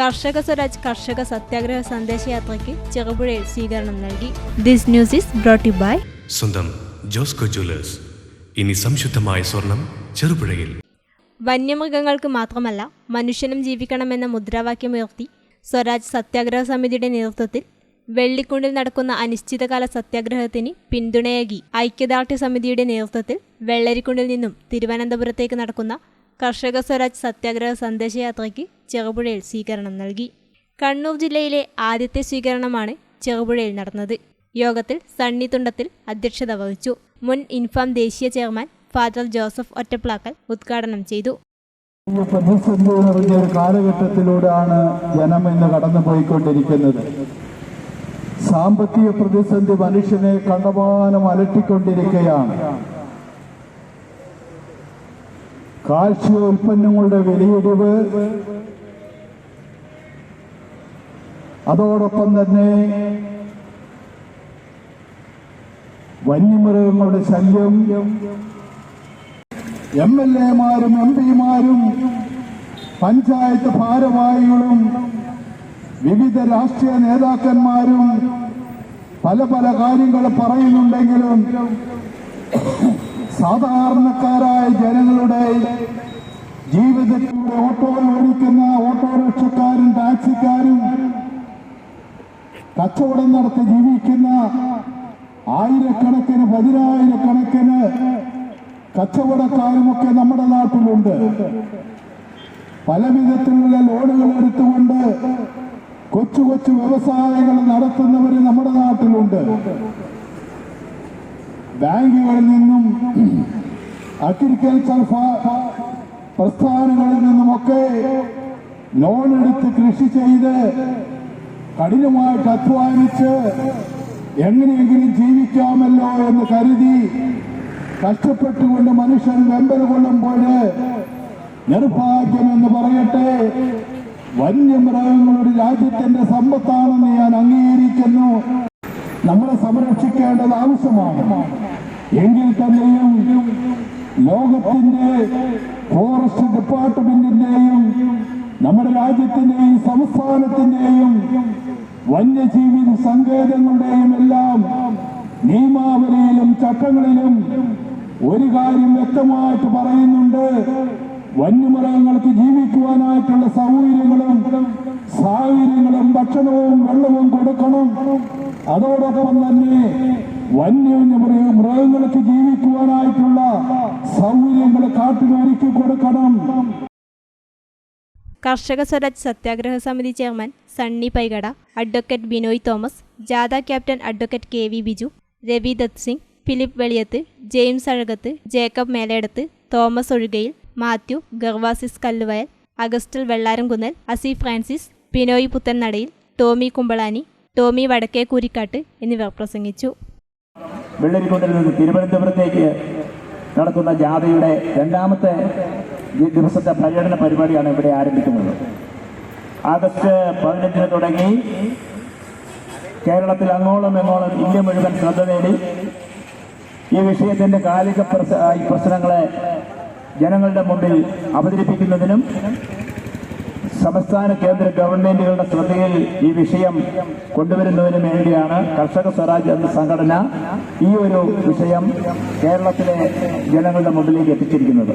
കർഷക സ്വരാജ് കർഷക സത്യാഗ്രഹ സന്ദേശയാത്രയ്ക്ക് ചെറുപുഴയിൽ സ്വീകരണം നൽകി. This news is brought by സ്വന്തം ജോസ്കോ ജ്വല്ലേഴ്സ്. ഇനി സംശുദ്ധമായ സ്വർണം ചെറുപുഴയിൽ. വന്യമൃഗങ്ങൾക്ക് മാത്രമല്ല മനുഷ്യനും ജീവിക്കണമെന്ന മുദ്രാവാക്യമുയർത്തി സ്വരാജ് സത്യാഗ്രഹ സമിതിയുടെ നേതൃത്വത്തിൽ വെള്ളിക്കുണ്ടിൽ നടക്കുന്ന അനിശ്ചിതകാല സത്യാഗ്രഹത്തിന് പിന്തുണയേകി. ഐക്യദാർഢ്യ സമിതിയുടെ നേതൃത്വത്തിൽ വെള്ളരിക്കുണ്ടിൽ നിന്നും തിരുവനന്തപുരത്തേക്ക് നടക്കുന്ന കർഷക സ്വരാജ് സത്യാഗ്രഹ സന്ദേശയാത്രയ്ക്ക് ചെറുപുഴയിൽ സ്വീകരണം നൽകി. കണ്ണൂർ ജില്ലയിലെ ആദ്യത്തെ സ്വീകരണമാണ് ചെറുപുഴയിൽ നടന്നത്. യോഗത്തിൽ സണ്ണി തുണ്ടത്തിൽ അധ്യക്ഷത വഹിച്ചു. മുൻ ഇൻഫാം ദേശീയ ചെയർമാൻ ഫാദർ ജോസഫ് ഒറ്റപ്ലാക്കൽ ഉദ്ഘാടനം ചെയ്തു. പ്രതിസന്ധി ഒരു കാലഘട്ടത്തിലൂടെയാണ് ജനം ഇന്ന് സാമ്പത്തിക പ്രതിസന്ധി മനുഷ്യനെ കണ്ടമാനം അലട്ടിക്കൊണ്ടിരിക്കുകയാണ്. കാർഷിക ഉൽപ്പന്നങ്ങളുടെ വിലയിടിവ്. അതോടൊപ്പം തന്നെ വന്യമൃഗങ്ങളുടെ ശല്യം. എം എൽ എമാരും എം പിമാരും പഞ്ചായത്ത് ഭാരവാഹികളും വിവിധ രാഷ്ട്രീയ നേതാക്കന്മാരും പല പല കാര്യങ്ങൾ പറയുന്നുണ്ടെങ്കിലും സാധാരണക്കാരായ ജനങ്ങളുടെ ജീവിതത്തിലൂടെ ഓട്ടോ ഓടിക്കുന്ന ഓട്ടോറിക്ഷക്കാരും ടാക്സിക്കാരും കച്ചവടം നടത്തി ജീവിക്കുന്ന ആയിരക്കണക്കിന് പതിനായിരക്കണക്കിന് കച്ചവടക്കാരുമൊക്കെ നമ്മുടെ നാട്ടിലുണ്ട്. പല വിധത്തിലുള്ള ലോണുകൾ എടുത്തുകൊണ്ട് കൊച്ചു കൊച്ചു വ്യവസായങ്ങൾ നടത്തുന്നവർ നമ്മുടെ നാട്ടിലുണ്ട്. ബാങ്കുകളിൽ നിന്നും അഗ്രികൾച്ചർ പ്രസ്ഥാനങ്ങളിൽ നിന്നുമൊക്കെ ലോൺ എടുത്ത് കൃഷി ചെയ്ത് കഠിനമായിട്ട് അധ്വാനിച്ച് എങ്ങനെയെങ്കിലും ജീവിക്കാമല്ലോ എന്ന് കരുതി കഷ്ടപ്പെട്ടുകൊണ്ട് മനുഷ്യൻ വെമ്പൽ കൊള്ളുമ്പോൾ നിർഭാഗ്യമെന്ന് പറയട്ടെ. വന്യമൃഗങ്ങളുടെ രാജ്യത്തിന്റെ സമ്പത്താണെന്ന് ഞാൻ അംഗീകരിക്കുന്നു. നമ്മളെ സംരക്ഷിക്കേണ്ടത് ആവശ്യമാണ്. എങ്കിൽ തന്നെയും ലോകത്തിന്റെ ഫോറസ്റ്റ് ഡിപ്പാർട്ട്മെന്റിന്റെയും നമ്മുടെ രാജ്യത്തിന്റെയും സംസ്ഥാനത്തിന്റെയും വന്യജീവി സങ്കേതങ്ങളുടെയും എല്ലാം നിയമാവലിയിലും ചട്ടങ്ങളിലും ഒരു കാര്യം വ്യക്തമായിട്ട് പറയുന്നുണ്ട്. വന്യമൃഗങ്ങൾക്ക് ജീവിക്കുവാനായിട്ടുള്ള സൗകര്യങ്ങളും സാഹചര്യങ്ങളും ഭക്ഷണവും വെള്ളവും കൊടുക്കണം. അതോടൊപ്പം തന്നെ വന്യമൃഗ മൃഗങ്ങൾക്ക് ജീവിക്കുവാനായിട്ടുള്ള സൗകര്യങ്ങൾ കാട്ടിലൊരുക്കി കൊടുക്കണം. കർഷക സ്വരാജ് സത്യാഗ്രഹ സമിതി chairman Sunny Paikada advocate Binoy Thomas ജാഥ captain advocate K V Biju Ravi Dutt Singh Philip Veliyath James Azhakath Jacob Melayidath Thomas Ozhukayil Mathew Gervasis Kalluvayal അഗസ്റ്റൽ Vellaramkunnel അസി ഫ്രാൻസിസ് ബിനോയ് പുത്തൻനടയിൽ ടോമി കുമ്പളാനി ടോമി വടക്കേ കൂരിക്കാട്ട് എന്നിവർ പ്രസംഗിച്ചു. വെള്ളരിക്കുണ്ടിൽ നിന്ന് തിരുവനന്തപുരത്തേക്ക് നടക്കുന്ന ജാഥയുടെ രണ്ടാമത്തെ ദിവസത്തെ പര്യടന പരിപാടിയാണ് ഇവിടെ ആരംഭിക്കുന്നത്. ആഗസ്റ്റ് പതിനഞ്ചിന് തുടങ്ങി. കേരളത്തിൽ അങ്ങോളം എങ്ങോളം ഇന്ത്യ മുഴുവൻ ശ്രദ്ധ നേടി. ഈ വിഷയത്തിന്റെ കാലിക പ്രശ്നങ്ങളെ ജനങ്ങളുടെ മുമ്പിൽ അവതരിപ്പിക്കുന്നതിനും സംസ്ഥാന കേന്ദ്ര ഗവൺമെന്റുകളുടെ ശ്രദ്ധയിൽ ഈ വിഷയം കൊണ്ടുവരുന്നതിന് വേണ്ടിയാണ് കർഷക സ്വരാജ് എന്ന സംഘടന ഈ ഒരു വിഷയം കേരളത്തിലെ ജനങ്ങളുടെ മുമ്പിലേക്ക് എത്തിച്ചിരിക്കുന്നത്.